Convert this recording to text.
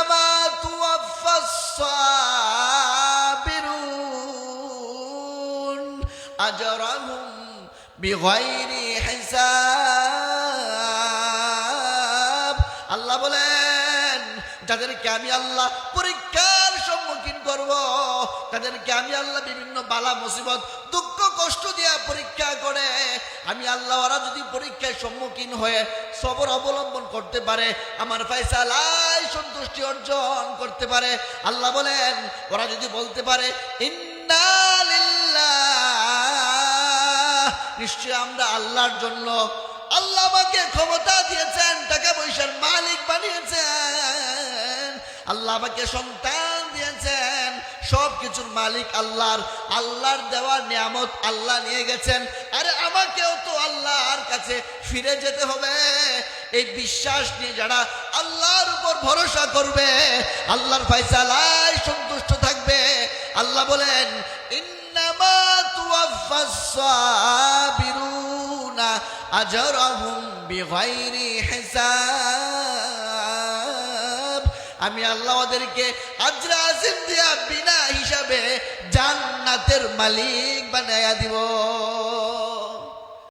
إنما توفى الصابرون أجرهم بغير حساب আল্লাহ বলেন যাদেরকে আমি আল্লাহ পরীক্ষার সম্মুখীন করব তাদেরকে আমি আল্লাহ বিভিন্ন বালা মুসিবত দুঃখ কষ্ট দিয়া পরীক্ষা করে আমি আল্লাহ ওরা যদি পরীক্ষায় সম্মুখীন হয়ে সবর অবলম্বন করতে পারে, আমার ফয়সালায় সন্তুষ্টি অর্জন করতে পারে। আল্লাহ বলেন, ওরা যদি বলতে পারে নিশ্চয় আমরা আল্লাহর জন্য। আল্লাহ আমাকে ক্ষমতা দিয়েছেন, টাকা পয়সার মালিক বানিয়েছেন। আল্লাহ আমাকে সন্তান দিয়েছেন সব কিছুর মালিক আল্লাহর। আল্লাহর দেওয়া নিয়ামত আল্লাহ নিয়ে গেছেন। আরে আমাকেও তো আল্লাহর কাছে ফিরে যেতে হবে। এই বিশ্বাস নিয়ে যারা আল্লাহর উপর ভরসা করবে, আল্লাহর ফয়সালায় সন্তুষ্ট থাকবে, আল্লাহ বলেন আমি আল্লাহ ওদেরকে আজরা বিনা হিসাবে জান্নাতের মালিক বানায়া দিব।